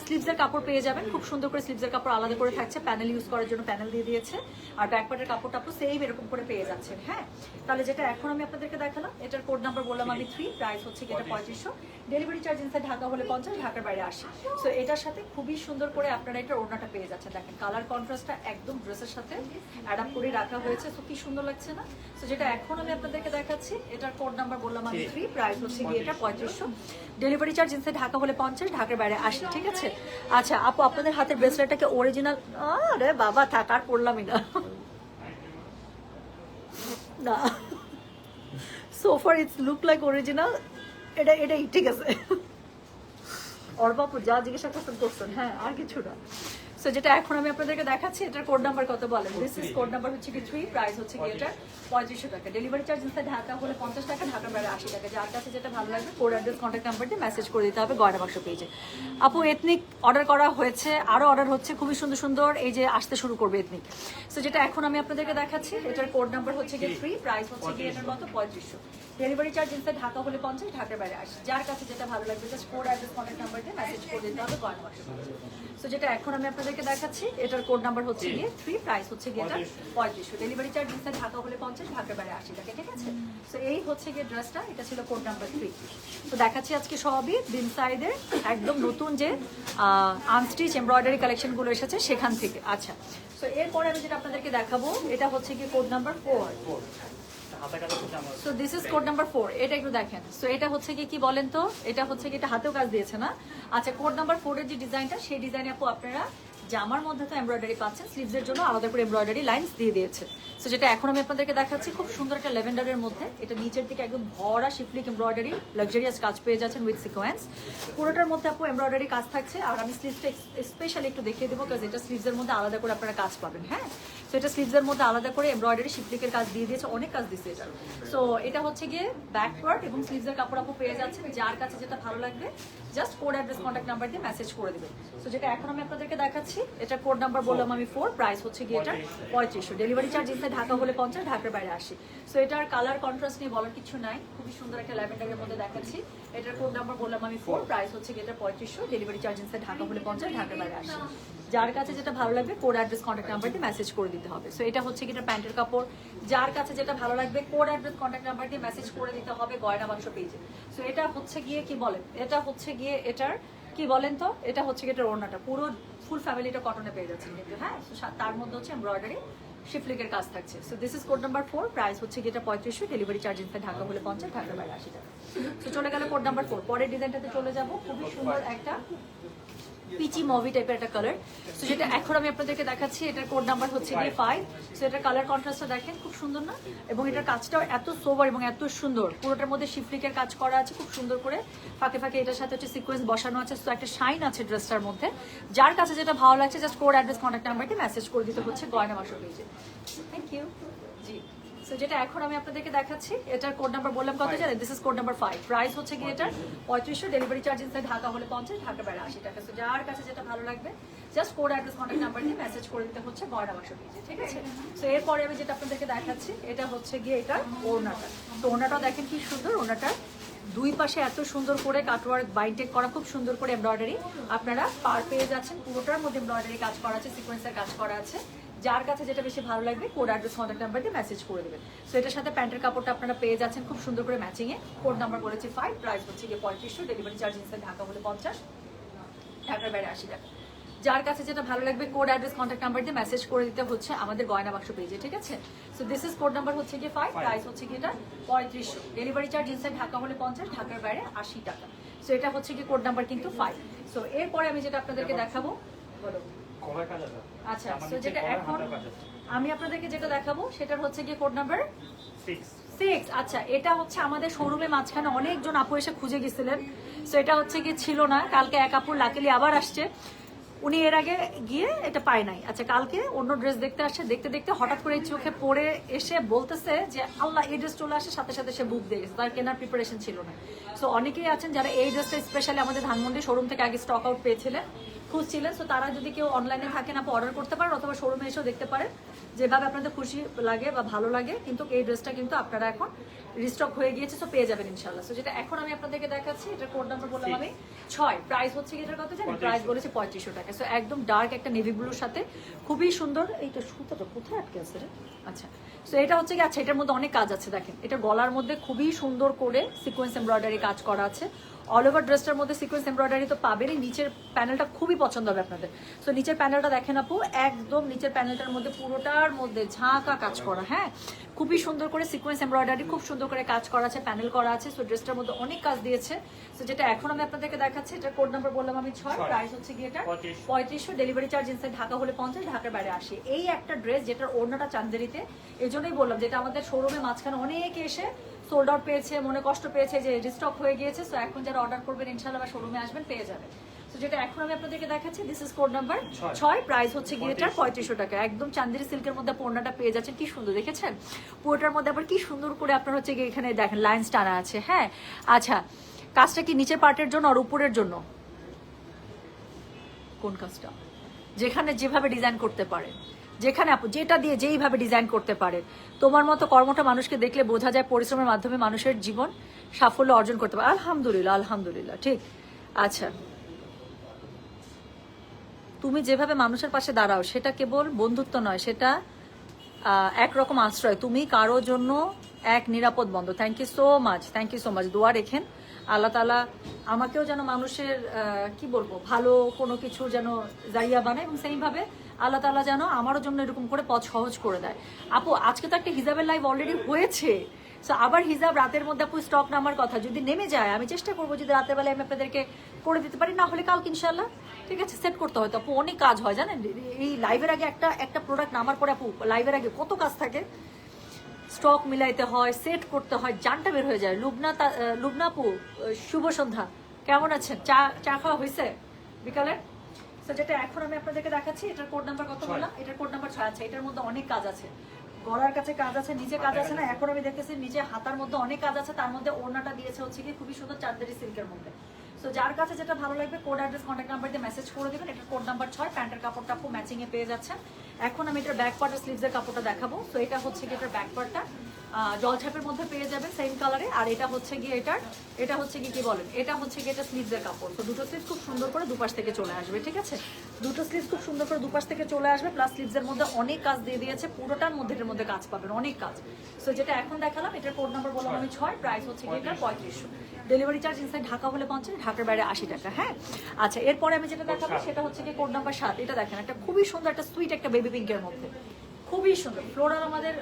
স্লিভসের কাপড় পেয়ে যাবেন। খুব সুন্দর করে স্লিভসের কাপড় আলাদা করে থাকছে। প্যানেল ইউজ করার জন্য প্যানেল দিয়ে দিয়েছে। আর ব্যাক পার্টের কাপড়টা আপু সেম এরকম করে পেয়ে যাচ্ছেন হ্যাঁ? তাহলে যেটা এখন আমি আপনাদেরকে দেখালাম, এটার কোড নাম্বার বললাম আমি থ্রি প্রাইস হচ্ছে কি এটা পঁয়ত্রিশশো। ডেলিভারি চার্জ ইনসাইড ঢাকা হলে পঞ্চাশ ঢাকার বাইরে আসে সো এটার সাথে খুবই সুন্দর করে আপনারা এটার ওড়নাটা পেয়ে যাচ্ছে। দেখেন কালার কন্ট্রাস্টটা একদম ড্রেসের সাথে অ্যাডাপ করে রাখা হয়েছে। তো কি সুন্দর লাগছে না? সো যেটা এখন আমি আপনাদেরকে দেখাচ্ছি, এটার কোড নাম্বার বললাম আমি থ্রি প্রাইস হচ্ছে গিয়ে এটা পঁয়ত্রিশশো। ডেলিভারি চার্জ ইনসাইড ঢাকা হলে পঞ্চাশ, ঢাকার বাইরে আসে ঠিক আছে? আচ্ছা আপু, আপনাদের হাতের ব্রেসলেটটাকে অরিজিনাল আরে বাবা, থাক, আর পড়লামই না। না। So far it's look like original এটা, এটাই, ঠিক আছে। অর্বাপু, যা জিজ্ঞাসা করছেন করছেন। হ্যাঁ আর কিছু না। সো যেটা এখন আমি আপনাদেরকে দেখাচ্ছি এটার কোড নাম্বার কত বলেন? দিস ইজ কোড নাম্বার হচ্ছে কি থ্রি প্রাইস হচ্ছে কি এটা পঁয়ত্রিশশো টাকা। ডেলিভারি চার্জ ইনসাইড ঢাকা হলে পঞ্চাশ টাকা ঢাকার বাইরে আশি টাকা। যার কাছে যেটা ভালো লাগবে কোড অ্যাড্রেস কন্ট্যাক্ট নাম্বার দিয়ে মেসেজ করে দিতে হবে গয়না বাক্স পেয়েছে আপু এথনিক অর্ডার করা হয়েছে আরও অর্ডার হচ্ছে খুবই সুন্দর সুন্দর এই যে আসতে শুরু করবে এথনিক সো যেটা এখন আমি আপনাদেরকে দেখাচ্ছি এটার কোড নাম্বার হচ্ছে কি থ্রি প্রাইস হচ্ছে কি এটার মতো পঁয়ত্রিশশো। ডেলিভারি চার্জ ইনসাইড ঢাকা হলে পঞ্চাশ ঢাকার বাইরে আসে যার কাছে যেটা ভালো লাগবে just code address contact number দিয়ে মেসেজ করে দিতে হবে গয়না বাক্স সো যেটা এখন আমি আপনাদেরকে দেখাচ্ছি এটার কোড নাম্বার হচ্ছে গিয়ে থ্রি প্রাইস হচ্ছে গিয়ে এটা পঁয়ত্রিশশো ডেলিভারি চার্জ ইনসাইড ঢাকা হলে পঞ্চাশ ঢাকার বাইরে আশি টাকা ঠিক আছে? সো এই হচ্ছে গিয়ে ড্রেসটা এটা ছিল কোড নাম্বার থ্রি তো দেখাচ্ছি আজকে সবই বিন সাইডের একদম নতুন যে আনস্টিচ এমব্রয়ডারি কালেকশনগুলো এসেছে সেখান থেকে। আচ্ছা তো এরপরে আমি যেটা আপনাদেরকে দেখাবো এটা হচ্ছে গিয়ে code number four so this is code number four এটা একটু দেখেন। সো এটা হচ্ছে কি কি বলেন তো? এটা হচ্ছে কি এটা হাতেও কাজ দিয়েছে না? আচ্ছা কোড নাম্বার ফোর এর যে ডিজাইনটা সেই ডিজাইনে আপু আপনারা জামার মধ্যে তো এমব্রয়ডারি পাচ্ছেন স্লিভসের জন্য আলাদা করে এমব্রয়ডারি লাইন্স দিয়ে দিয়েছে। সো যেটা এখন আমি আপনাদেরকে দেখাচ্ছি, খুব সুন্দর একটা লেভেন্ডারের মধ্যে। এটা নিচের দিকে একদম ভরা শিফলিক এমব্রয়ডারি লাক্সারিয়াস কাজ পেয়ে যাচ্ছেন উইথ সিকোয়েন্স পুরোটার মধ্যে আপু এমব্রয়ডারি কাজ থাকছে, আর আমি স্লিভসটা স্পেশালি একটু দেখিয়ে দেবো কাজ এটা স্লিভসের মধ্যে আলাদা করে আপনারা কাজ পাবেন হ্যাঁ? সো এটা স্লিভসের মধ্যে আলাদা করে এমব্রয়ডারি শিফলিকের কাজ দিয়ে দিয়েছে, অনেক কাজ দিচ্ছে এটা। সো এটা হচ্ছে গিয়ে ব্যাকওয়ার্ড এবং স্লিভসের কাপড় আপু পেয়ে যাচ্ছেন, যার কাছে যেটা ভালো লাগবে just code address contact number দিয়ে মেসেজ করে দেবেন সো যেটা এখন আমি আপনাদেরকে দেখাচ্ছি এটা কোড নাম্বার বললাম আমি ফোর প্রাইস হচ্ছে গিয়ে এটা পঁয়ত্রিশশো ডেলিভারি চার্জ এসে ঢাকা হলে পঞ্চাশ ঢাকার বাইরে আসি সো এটার কালার কন্ট্রাস্ট নিয়ে বলার কিছু নাই খুবই সুন্দর একটা ল্যাভেন্ডারের মধ্যে দেখাচ্ছি। এটার কোড নাম্বার বললাম আমি ফোর প্রাইস হচ্ছে গিয়ে এটা পঁয়ত্রিশশো ডেলিভারি চার্জ এসে ঢাকা হলে পঞ্চাশ ঢাকার বাইরে আসি যার কাছে যেটা ভালো লাগবে কোড অ্যাড্রেস কন্ট্যাক্ট নাম্বার দিয়ে মেসেজ করে দিতে হবে। সো এটা হচ্ছে কি, এটা প্যান্টের কাপড়। যার কাছে যেটা ভালো লাগবে কোড অ্যাড্রেস কন্ট্যাক্ট নাম্বার দিয়ে মেসেজ করে দিতে হবে গয়না বাক্স পেজে সো এটা হচ্ছে গিয়ে কি বলেন এটা হচ্ছে গিয়ে এটার, কি বলেন তো? এটা হচ্ছে গিয়ে এটার ওড়নাটা। পুরো ফুল ফ্যামিলিটা কটনে পেয়ে যাচ্ছেন কিন্তু হ্যাঁ? সা- তার মধ্যে হচ্ছে এমব্রয়ডারি শিফলিকের কাজ থাকছে। So this is code number four price হচ্ছে কি এটা পঁয়ত্রিশশো ডেলিভারি চার্জ ইনফ্যাক্ট ঢাকা হলে পঞ্চাশ ঢাকার বাইরে আশি টাকা। তো চলে গেল কোড নাম্বার ফোর পরের ডিজাইনটাতে চলে যাব। খুবই সুন্দর একটা পিচি মুভি টাইপের একটা কালার তো যেটা এখন আমি আপনাদেরকে দেখাচ্ছি, এটার কোড নাম্বার হচ্ছে গিয়ে ফাইভ সো এটার কালার কন্ট্রাস্টটা দেখেন, খুব সুন্দর না? এবং এটার কাজটাও এত সোবার এবং এত সুন্দর। পুরোটার মধ্যে শিফলিকের কাজ করা আছে, খুব সুন্দর করে। ফাঁকে ফাঁকে এটার সাথে হচ্ছে সিকোয়েন্স বসানো আছে তো একটা শাইন আছে ড্রেসটার মধ্যে। যার কাছে যেটা ভালো লাগছে জাস্ট কোড অ্যাড্রেস কন্ট্যাক্ট নাম্বারটি মেসেজ করে দিতে হচ্ছে গয়না বাসর পেজে থ্যাংক ইউ সো যেটা এখন আমি আপনাদেরকে দেখাচ্ছি এটার কোড নাম্বার বললাম কত জানেন? This is code number five price হচ্ছে কি এটার? পঁয়ত্রিশশো ডেলিভারি চার্জ ইনসাইড ঢাকা হলে পঞ্চাশ ঢাকা বেড়ে আশি টাকা। সো যার কাছে যেটা ভালো লাগবে just code address contact number দিয়ে মেসেজ করে দিতে হচ্ছে গয়না বাক্স পেজে ঠিক আছে? সো এরপরে আমি যেটা আপনাদেরকে দেখাচ্ছি এটা হচ্ছে গিয়ে এটা ওড়নাটা। তো ওড়নাটা দেখেন কি সুন্দর ওড়নাটা দুই পাশে এত সুন্দর করে কাটওয়ার্ক বাইন্টেক করা খুব সুন্দর করে এমব্রয়ডারি আপনারা পার পেয়ে যাচ্ছেন। পুরোটার মধ্যে এমব্রয়ডারি কাজ করা আছে সিকোয়েন্সের কাজ করা আছে। যার কাছে যেটা বেশি ভালো লাগবে কোড অ্যাড্রেস কন্ট্যাক্ট নাম্বার দিয়ে মেসেজ করে দেবেন। সো এটার সাথে প্যান্টের কাপড়টা আপনারা পেয়ে যাচ্ছেন খুব সুন্দর করে ম্যাচিং এ। কোড নাম্বার বলেছি ফাইভ প্রাইস হচ্ছে গিয়ে পঁয়ত্রিশশো ডেলিভারি চার্জ ইনসাইড ঢাকা হলে পঞ্চাশ ঢাকার বাইরে আশি টাকা। যার কাছে যেটা ভালো লাগবে কোড অ্যাড্রেস কন্ট্যাক্ট নাম্বার দিয়ে মেসেজ করে দিতে হচ্ছে আমাদের গয়না বাক্স পেজে ঠিক আছে? So this is code number হচ্ছে গিয়ে ফাইভ প্রাইস হচ্ছে গিয়ে এটা পঁয়ত্রিশশো। ডেলিভারি চার্জ ইনসাইড ঢাকা হলে পঞ্চাশ ঢাকার বাইরে আশি টাকা। সো এটা হচ্ছে গিয়ে কোড নাম্বার কিন্তু ফাইভ সো এরপরে আমি যেটা আপনাদেরকে দেখাবো বলো। আচ্ছা নিচে যেটা এখন আমি আপনাদেরকে যেটা দেখাবো সেটার হচ্ছে গিয়ে কোড নাম্বার সিক্স সিক্স আচ্ছা এটা হচ্ছে আমাদের শোরুমে মাঝখানে অনেকজন আপু এসে খুঁজে গেছিলেন। সো এটা হচ্ছে কি ছিল না কালকে এক আপুর লাকিলি আবার আসছে। উনি এর আগে গিয়ে এটা পায় নাই। আচ্ছা কালকে অন্য ড্রেস দেখতে আসছে দেখতে দেখতে হঠাৎ করে চোখে পড়ে এসে বলতেছে যে আল্লাহ এই ড্রেস চলে আসে সাথে সাথে সে বুক দিয়ে গেছে। তার কেনার প্রিপারেশন ছিল না। সো অনেকেই আছেন যারা এই ড্রেসটা স্পেশালি আমাদের ধানমন্ডি শোরুম থেকে আগে স্টক আউট পেয়েছিলেন। খুঁজছিলেন সো তারা যদি কেউ অনলাইনে থাকেন আপনি অর্ডার করতে পারেন অথবা শোরুমে এসেও দেখতে পারেন যেভাবে আপনাদের খুশি লাগে বা ভালো লাগে কিন্তু এই ড্রেসটা কিন্তু আপনারা এখন রিস্টক হয়ে গিয়েছে সো পেয়ে যাবেন ইনশাল্লাহ সো যেটা এখন আমি আপনাদেরকে দেখাচ্ছি এটা কোড নাম্বার বললাম আমি ছয়। প্রাইস হচ্ছে এটার কত জানেন প্রাইস বলেছে পঁয়ত্রিশশো টাকা। সো একদম ডার্ক একটা নেভি ব্লুর সাথে। খুবই সুন্দর। এইটা সুতাটা কোথায় আটকে আছে রে? আচ্ছা। সো এটা হচ্ছে কি আচ্ছা এটার মধ্যে অনেক কাজ আছে দেখেন। এটা গলার মধ্যে খুবই সুন্দর করে সিকোয়েন্স এমব্রয়ডারি কাজ করা আছে। অল ওভার ড্রেসটার মধ্যে সিকোয়েন্স এমব্রয়ডারি তো পাবেনই। নিচের প্যানেলটা খুবই পছন্দ হবে আপনাদের। সো নিচের প্যানেলটা দেখেন আপু একদম নিচের প্যানেলটার মধ্যে পুরোটার মধ্যে ঝাঁকা কাজ করা হ্যাঁ? খুবই সুন্দর করে সিকোয়েন্স এমব্রয়ডারি খুব সুন্দর করে কাজ করা আছে প্যানেল করা আছে। সো ড্রেসটার মধ্যে অনেক কাজ দিয়েছে। সো যেটা এখন আমি আপনাদেরকে দেখাচ্ছি এটা কোড নাম্বার বললাম আমি ছয়। প্রাইস হচ্ছে গিয়ে এটা? পঁয়ত্রিশ। পঁয়ত্রিশশো ডেলিভারি চার্জ ইনসাইড ঢাকা হলে পঞ্চাশ ঢাকার বাইরে আসে এই একটা ড্রেস যেটার ওড়নাটা চান্দেরিতে এই জন্যই বললাম যেটা আমাদের শোরুমে মাঝখানে অনেকে এসে সোল্ড আউট পেয়েছে মনে কষ্ট পেয়েছে যে রিস্টক হয়ে গিয়েছে সো এখন যারা অর্ডার করবেন ইনশাল্লাহ বা শোরুমে আসবেন পেয়ে যাবেন। তো যেটা এখন আমি আপনাদেরকে দেখাচ্ছি দিস ইজ কোড নাম্বার ছয়। প্রাইস হচ্ছে গিয়ে এটা পঁয়ত্রিশশো। টাকা। একদম চান্দেরি সিল্কের মধ্যে পণ্যটা পেয়ে যাচ্ছেন কি সুন্দর দেখেছেন? পুরোটার মধ্যে আবার কি সুন্দর করে আপনার হচ্ছে গিয়ে এখানে দেখেন লাইন্স টানা আছে হ্যাঁ? আচ্ছা কাজটা কি নিচের পার্টের জন্য আর উপরের জন্য? কোন কাজটা? যেখানে যেভাবে ডিজাইন করতে পারেন। যেখানে যেটা দিয়ে যেইভাবে ডিজাইন করতে পারেন। তোমার মতো কর্মটা মানুষকে দেখলে বোঝা যায় পরিশ্রমের মাধ্যমে মানুষের জীবন সাফল্য অর্জন করতে পারে। আলহামদুলিল্লাহ আলহামদুলিল্লাহ, ঠিক। আচ্ছা। তুমি যেভাবে মানুষের পাশে দাঁড়াও, সেটা কেবল বন্ধুত্ব নয়, সেটা একরকম আশ্রয়। তুমি কারও জন্য এক নিরাপদ বন্ধ। Thank you so much thank you so much দোয়া রেখেন। আল্লাহ তালা আমাকেও যেন মানুষের কি বলব, ভালো কোনো কিছু যেন জারিয়া বানায় এবং সেইভাবে আল্লাহ তালা যেন আমারও জন্য এরকম করে পথ সহজ করে দেয়। আপু, আজকে তো একটা হিজাবের লাইভ অলরেডি হয়েছে। সো আবার হিজাব রাতের মধ্যে আপু স্টক নামার কথা। যদি নেমে যায়, আমি চেষ্টা করব যদি রাতের বেলায় আমি আপনাদেরকে করে দিতে পারি, না হলে কালকে ইনশাল্লাহ ঠিক আছে সেট করতে হয় তো আপু, অনেক কাজ হয়, জানেন? এই লাইভের আগে একটা একটা প্রোডাক্ট নামার পরে আপু লাইভের আগে কত কাজ থাকে। স্টক মিলাইতে হয় সেট করতে হয়, জানটা বের হয়ে যায়। লুবনা লুবনা আপু শুভ সন্ধ্যা। কেমন আছেন? চা চা খাওয়া হয়েছে? বিকালে? তো যেটা এখন আমি আপনাদেরকে দেখাচ্ছি এটার কোড নাম্বার কত বললাম? এটার কোড নাম্বার ছয় আছে। এটার মধ্যে অনেক কাজ আছে। গলার কাছে কাজ আছে নিচে কাজ আছে না? এখন আমি দেখতেছি নিচে হাতার মধ্যে অনেক কাজ আছে তার মধ্যে ওড়নাটা দিয়েছে হচ্ছে কি খুবই সুন্দর চাঁদেরি সিল্কের মধ্যে। সো যার কাছে যেটা ভালো লাগবে কোড অ্যাড্রেস কন্ট্যাক্ট নাম্বার দিয়ে মেসেজ করে দেবেন। এটা কোড নাম্বার ছয়। প্যান্টের কাপড়টা আপু ম্যাচিং এ পেয়ে যাচ্ছেন। এখন আমি এটার ব্যাক পার্টের স্লিভসের কাপড়টা দেখাবো। তো এটা হচ্ছে কি এটার ব্যাক পার্টটা জল ছাপের মধ্যে পেয়ে যাবেন সেম কালারে আর এটা হচ্ছে গিয়ে এটার এটা হচ্ছে কি কি বলেন? এটা হচ্ছে গিয়ে এটা স্লিভসের কাপড়। তো দুটো স্লিভ খুব সুন্দর করে দুপাশ থেকে চলে আসবে ঠিক আছে? দুটো স্লিভ খুব সুন্দর করে দুপাশ থেকে চলে আসবে প্লাস স্লিভসের মধ্যে অনেক কাজ দিয়ে দিয়েছে পুরোটার মধ্যে এটার মধ্যে কাজ পাবেন অনেক কাজ। সো যেটা এখন দেখালাম এটার কোড নাম্বার বললাম আমি ছয় প্রাইস হচ্ছে গিয়ে এটা পঁয়ত্রিশশো। ডেলিভারি চার্জ ইনসাইড ঢাকা হলে পঞ্চাশ ঢাকার বাইরে আশি টাকা হ্যাঁ? আচ্ছা এরপরে আমি যেটা দেখাবো সেটা হচ্ছে কি কোড নাম্বার সাত। এটা দেখেন একটা খুবই সুন্দর একটা সুইট একটা বেবি পিঙ্কের মধ্যে। খুবই সুন্দর। ফ্লোরাল আমাদের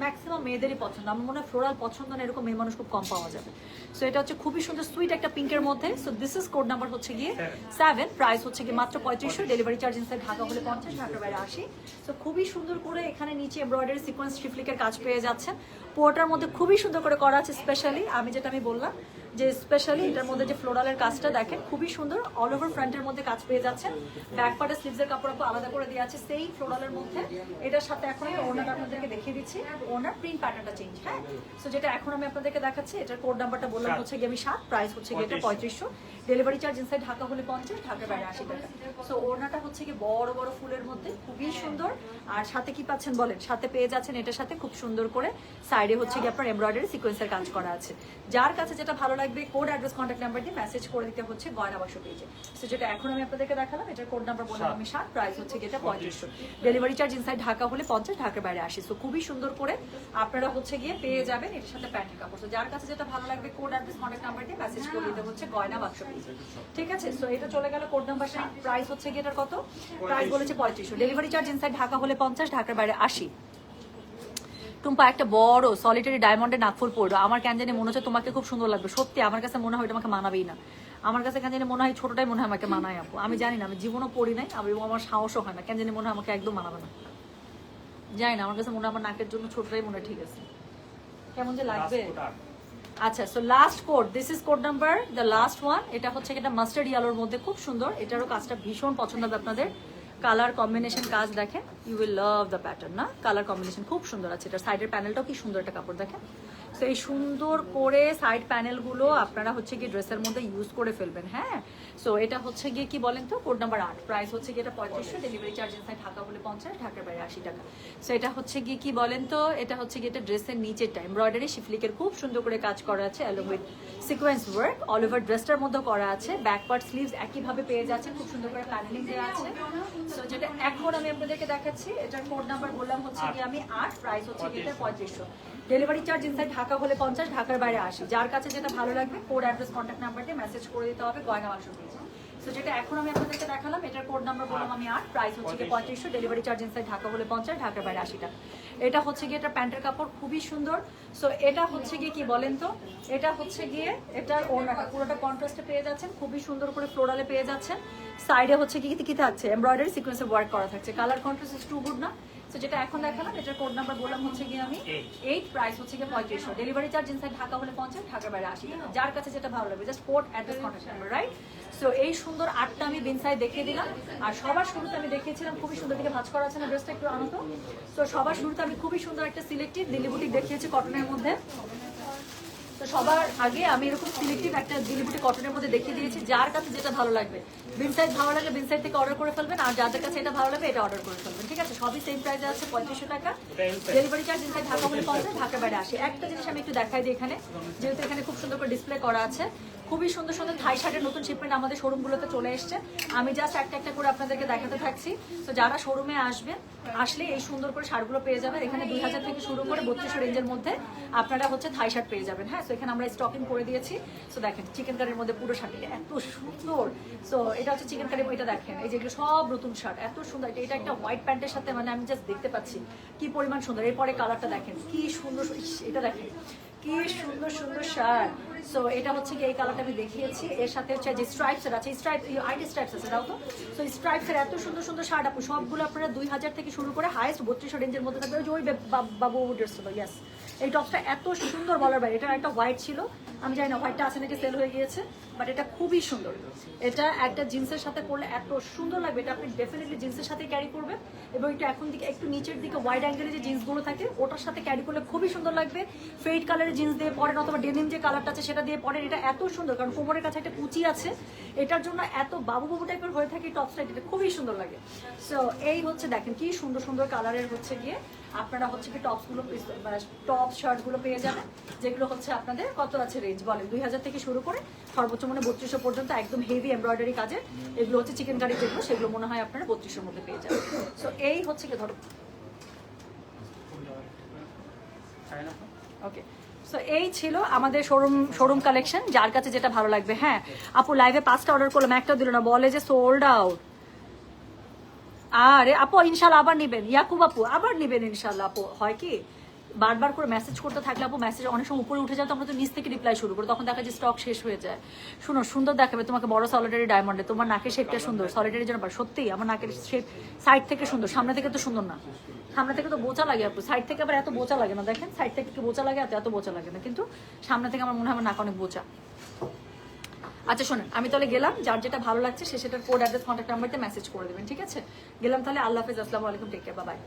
ম্যাক্সিমাম মেয়েদেরই পছন্দ। আমার মনে হয় ফ্লোরাল পছন্দ না এরকম মেয়ে মানুষ খুব কম পাওয়া যাবে। সো এটা হচ্ছে খুবই সুন্দর সুইট একটা পিঙ্কের মধ্যে। So this is code number হচ্ছে গিয়ে সেভেন প্রাইস হচ্ছে গিয়ে মাত্র পঁয়ত্রিশশো ডেলিভারি চার্জ ইনসাইড ঢাকা হলে পঞ্চাশ ঢাকার বাইরে আসি সো খুবই সুন্দর করে এখানে নিচে এমব্রয়ডারি সিকোয়েন্স ট্রিফ্লিকের কাজ পেয়ে যাচ্ছেন। পোয়াটার মধ্যে খুবই সুন্দর করে করা আছে স্পেশালি আমি যেটা আমি বললাম যে স্পেশালি এটার মধ্যে যে ফ্লোরালের কাজটা দেখেন খুবই সুন্দর অল ওভার ফ্রন্টের মধ্যে কাজ পেয়ে যাচ্ছেন। ব্যাক পার্টে স্লিভসের কাপড় আপু আলাদা করে দেওয়া আছে সেই ফ্লোরালের মধ্যে। এটার সাথে এখন আমি ওনার আপনাদেরকে দেখিয়ে দিচ্ছি। ওনার প্রিন্ট প্যাটার্নটা চেঞ্জ হ্যাঁ? সো যেটা এখন আমি আপনাদেরকে দেখাচ্ছি এটার কোড নাম্বারটা বললাম হচ্ছে গিয়ে আমি সাত প্রাইস হচ্ছে গিয়ে এটা পঁয়ত্রিশশো। ডেলিভারি চার্জ ইনসাইড ঢাকা হলে পঞ্চাশ ঢাকার বাইরে আশি টাকা। সো ওড়নাটা হচ্ছে কি বড় বড় ফুলের মধ্যে খুবই সুন্দর। আর সাথে কি পাচ্ছেন বলেন? সাথে পেয়ে যাচ্ছেন এটার সাথে খুব সুন্দর করে। সাইডে হচ্ছে কি আপনার এমব্রয়ডারি সিকোয়েন্সের কাজ করা আছে। যার কাছে যেটা ভালো লাগবে কোড অ্যাড্রেস কন্ট্যাক্ট নাম্বার দিয়ে মেসেজ করে দিতে হচ্ছে গয়না বাক্স পেজে সো যেটা এখন আমি আপনাদেরকে দেখালাম এটার কোড নাম্বার বললাম আমি সাত প্রাইস হচ্ছে কি এটা পঁয়ত্রিশশো। ডেলিভারি চার্জ ইনসাইড ঢাকা হলে পঞ্চাশ ঢাকার বাইরে আসি সো খুবই সুন্দর করে আপনারা হচ্ছে গিয়ে পেয়ে যাবেন এটার সাথে প্যান্টের কাপড়। যার কাছে যেটা ভালো লাগবে কোড অ্যাড্রেস কন্ট্যাক্ট নাম্বার দিয়ে মেসেজ করে দিতে হচ্ছে গয়না বাক্স ঠিক আছে? সো এটা চলে গেল কোড নাম্বার সাত প্রাইস হচ্ছে গিয়ে এটার কত? প্রাইস বলেছে পঁয়ত্রিশশো। ডেলিভারি চার্জ ইনসাইড ঢাকা হলে পঞ্চাশ ঢাকার বাইরে আশি। টুম্পা একটা বড় সলিটারি ডায়মন্ডের নাকফুল পরো আমার কেন জানি মনে হচ্ছে তোমাকে খুব সুন্দর লাগবে। সত্যি আমার কাছে মনে হয় এটা আমাকে মানাবেই না। আমার কাছে কেন জানি মনে হয় ছোটটাই মনে হয় আমাকে মানায় আপু। আমি জানি না আমি জীবনও পড়ি নাই আমি আমার সাহসও হয় না। কেন জানি মনে হয় আমাকে একদম মানাবে না। জানি না আমার কাছে মনে হয় আমার নাকের জন্য ছোটটাই মনে হয় ঠিক আছে। কেমন যে লাগবে। আচ্ছা so last code this is code number the last one এটা হচ্ছে এটা মাস্টার্ড ইয়ালোর মধ্যে খুব সুন্দর, এটারও কাজটা ভীষণ পছন্দ হবে আপনাদের। কালার কম্বিনেশন কাজ দেখেন you will love the pattern না? কালার কম্বিনেশন খুব সুন্দর আছে এটা সাইডের প্যানেলটাও কি সুন্দর একটা কাপড় দেখেন। তো এই সুন্দর করে সাইড প্যানেলগুলো আপনারা হচ্ছে গিয়ে ড্রেসের মধ্যে ইউজ করে ফেলবেন হ্যাঁ? সো এটা হচ্ছে গিয়ে কি বলেন তো? কোড নাম্বার আট। প্রাইস হচ্ছে গিয়ে এটা পঁয়ত্রিশশো ডেলিভারি চার্জ ইনসাইড ঢাকা বলে পঞ্চাশ, ঢাকার বাইরে আশি টাকা। সো এটা হচ্ছে গিয়ে কি বলেন তো? এটা হচ্ছে গিয়ে এটা ড্রেসের নিচের নিচেরটা এমব্রয়ডারি শিফলিকের খুব সুন্দর করে কাজ করা আছে along with sequence work all over ড্রেসটার মধ্যে করা আছে। ব্যাক পার্ট স্লিভস একইভাবে পেয়ে যাচ্ছে খুব সুন্দর করে প্যানেলিং দেওয়া আছে। সো যেটা এখন আমি আপনাদেরকে দেখাচ্ছি, এটার কোড নাম্বার বললাম হচ্ছে গিয়ে আমি আট। প্রাইস হচ্ছে গিয়ে এটা পঁয়ত্রিশশো। ডেলিভারি চার্জ ইনসাইড ঢাকা হলে পঞ্চাশ, ঢাকার বাইরে আসি যার কাছে যেটা ভালো লাগবে কোড অ্যাড্রেস কন্ট্যাক্ট নাম্বার দিয়ে মেসেজ করে দিতে হবে, গয়না বাক্স পেয়েছে সো যেটা এখন আমি আপনাদেরকে দেখালাম, এটার কোড নাম্বার বললাম আমি আট প্রাইস হচ্ছে গিয়ে পঁয়ত্রিশশো ডেলিভারি চার্জ ইনসাইড ঢাকা হলে পঞ্চাশ, ঢাকার বাইরে আশি টাকা এটা হচ্ছে গিয়ে এটা প্যান্টের কাপড়, খুবই সুন্দর। সো এটা হচ্ছে গিয়ে কি বলেন তো? এটা হচ্ছে গিয়ে এটার ওড়নাটা পুরোটা কন্ট্রাস্টে পেয়ে যাচ্ছেন, খুবই সুন্দর করে ফ্লোরালে পেয়ে যাচ্ছেন। সাইডে হচ্ছে কি কি থাকছে? এমব্রয়ডারি সিকোয়েন্সে ওয়ার্ক করা থাকছে। Colour contrast is too good না? সো যেটা এখন দেখালাম, এটার কোড নাম্বার বললাম হচ্ছে গিয়ে আমি এইট প্রাইস হচ্ছে গিয়ে পঁয়ত্রিশশো। ডেলিভারি চার্জ ইনসাইড ঢাকা হলে পঞ্চাশ ঢাকার বাইরে আশি যার কাছে যেটা ভালো লাগবে just code address contact right so এই সুন্দর আটটা আমি বিনসাই দেখিয়ে দিলাম। আর সবার শুরুতে আমি দেখিয়েছিলাম, খুবই সুন্দর দিকে ভাঁজ করা আছে না ড্রেসটা একটু আনতো তো সবার শুরুতে আমি খুবই সুন্দর একটা সিলেক্টিভ দিল্লি বুটিক দেখিয়েছি কটনের মধ্যে। তো সবার আগে আমি এরকম সিলেক্টিভ একটা দিলিবুটি কটনের মধ্যে দেখিয়ে দিয়েছি, যার কাছে যেটা ভালো লাগবে। বিনসাইড ভালো লাগলে বিনসাইড থেকে অর্ডার করে ফেলবেন, আর যাদের কাছে এটা ভালো লাগবে, এটা অর্ডার করে ফেলবেন, ঠিক আছে? সবই সেম প্রাইসে আছে, পঁয়ত্রিশশো টাকা। ডেলিভারি চার্জ ইনসাইড ঢাকা বলে পঞ্চাশ ঢাকা বাইরে আসে। একটা জিনিস আমি একটু দেখাই দিই এখানে, যেহেতু এখানে খুব সুন্দর করে ডিসপ্লে করা আছে। খুবই সুন্দর সুন্দর থাই শার্টের নতুন শিপমেন্ট আমাদের শোরুমগুলোতে চলে এসছে। আমি জাস্ট একটা একটা করে আপনাদেরকে দেখাতে থাকছি। তো যারা শোরুমে আসবেন আসলে এই সুন্দর করে শার্টগুলো পেয়ে যাবেন। এখানে দুই হাজার থেকে শুরু করে বত্রিশশো রেঞ্জের মধ্যে আপনারা হচ্ছে থাই শার্ট পেয়ে যাবেন। হ্যাঁ তো এখানে আমরা স্টকিং করে দিয়েছি। তো দেখেন চিকেন কারির মধ্যে পুরো শার্ট এত সুন্দর। তো এটা হচ্ছে চিকেন কারি এটা দেখেন, এই যেগুলো সব নতুন শার্ট, এত সুন্দর। এটা একটা হোয়াইট প্যান্টের সাথে মানে আমি জাস্ট দেখতে পাচ্ছি কি পরিমাণ সুন্দর। এরপরে কালারটা দেখেন, কি সুন্দর এটা দেখেন, কি সুন্দর সুন্দর শার্ট। সো এটা হচ্ছে কি এই কালারটা আমি দেখিয়েছি। এর সাথে হচ্ছে যে স্ট্রাইপস এর আছে। স্ট্রাইপ আইটি স্ট্রাইপস আছে, দাও তো। সো স্ট্রাইপস এর এত সুন্দর সুন্দর শার্ট আপু, সবগুলো আপনারা দুই হাজার থেকে শুরু করে হাইস্ট বত্রিশশো রেঞ্জের মধ্যে থাকবে। ওই বাবু ড্রেস ছিল ইয়াস এই টপসটা এত সুন্দর বলার বাইরে এটা একটা হোয়াইট ছিল। আমি জানি না হোয়াইটটা আছে নাকি সেল হয়ে গিয়েছে বাট এটা খুবই সুন্দর। এটা একটা জিন্সের সাথে পরলে এত সুন্দর লাগবে, এটা আপনি ডেফিনেটলি জিন্সের সাথে ক্যারি করবেন। এবং এটা এখন দিকে একটু নিচের দিকে ওয়াইড অ্যাঙ্গেলে যে জিন্সগুলো থাকে, ওটার সাথে ক্যারি করলে খুবই সুন্দর লাগবে। ফেড কালারের জিন্স দিয়ে পরেন অথবা ডেনিম যে কালারটা আছে সেটা দিয়ে পরেন এটা এত সুন্দর কারণ কোমরের কাছে একটা কুচি আছে এটার জন্য এত বাবু বাবু টাইপের হয়ে থাকে টপসটা এটা খুবই সুন্দর লাগে। সো এই হচ্ছে দেখেন কি সুন্দর সুন্দর কালারের হচ্ছে গিয়ে আপনারা হচ্ছে কি টপসগুলো টপ শার্টগুলো পেয়ে যাবেন যেগুলো হচ্ছে আপনাদের কত আছে রেঞ্জ বলেন দুই হাজার থেকে শুরু করে সর্বোচ্চ মনে বত্রিশশো পর্যন্ত একদম হেভি এমব্রয়ডারি কাজে এগুলো হচ্ছে চিকেন কারি যেগুলো সেগুলো মনে হয় আপনারা বত্রিশের মধ্যে পেয়ে যাবেন। সো এই হচ্ছে কি ধরো। ওকে সো এই ছিল আমাদের শোরুম শোরুম কালেকশন যার কাছে যেটা ভালো লাগবে। হ্যাঁ আপু লাইভে পাঁচটা অর্ডার করলাম একটা দিল না, বলে যে সোল্ড আউট আরে, আপু, ইনশাল্লাহ আবার নেবেন। ইয়াকুব আপু, আবার নেবেন ইনশাল্লাহ আপু। হয় কি? বারবার করে মেসেজ করতে থাকলে আপু মেসেজ অনেক সময় উপরে উঠে যায় তো আমরা তো নিচ থেকে রিপ্লাই শুরু করি, তখন দেখা যায় স্টক শেষ হয়ে যায়। শুনো, সুন্দর দেখাবে তোমাকে বড় সলিটারি ডায়মন্ডে তোমার নাকের শেপটা সুন্দর সলিটারি জন্য সত্যি আমার নাকের শেপ সাইড থেকে সুন্দর, সামনে থেকে তো সুন্দর না। সামনে থেকে তো বোচা লাগে আপু। সাইড থেকে আবার এত বোচা লাগে না, দেখেন? সাইড থেকে বোচা লাগে, এত এত বোচা লাগে না। কিন্তু সামনে থেকে আমার মনে হয় নাক অনেক বোচা। আচ্ছা শোনেন, আমি তাহলে গেলাম, যার যেটা ভালো লাগছে সে সেটার কোড অ্যাড্রেস কন্ট্যাক্ট নাম্বারতে মেসেজ করে দেবেন, ঠিক আছে? গেলাম তাহলে, আল্লাহ হাফিজ, আসসালামু আলাইকুম টেক কেয়ার বাই